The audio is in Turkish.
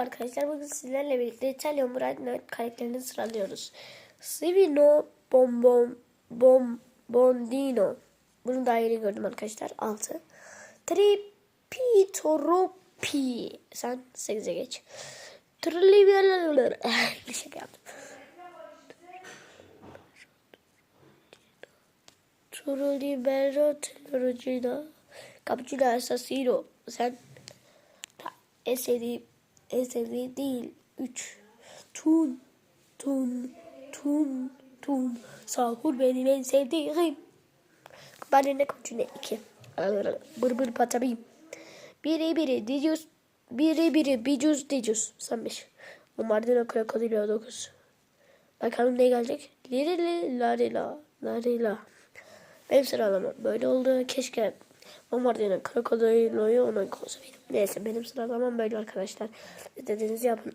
arkadaşlar. Bugün sizlerle birlikte İtalyan Murat karakterini sıralıyoruz. Sivino Bombom Bom Bondino. Bunu daha yeni gördüm arkadaşlar. 6. Tripitoropi. Sen 8'e geç. Trivial. Bir şey yaptım. Trullo libero teologina. Cappuccino assassino. Sen en sevdiğim, sevdiğim değil. 3. Tun, tun, tun, tun. Sahur benim en sevdiğim. Ben ne koçune 2. Bır bır patabim. Biri biri dicus. Biri biri bicus dicus. Sen 5. Bombardino krokodilo 9. Bakalım ne gelecek? Lirili larila larila. Benim sıralamam böyle oldu. Keşke Bombardino krokodiloyu ona koysaydım. Neyse benim sıralamam böyle arkadaşlar. İstediğinizi yapın.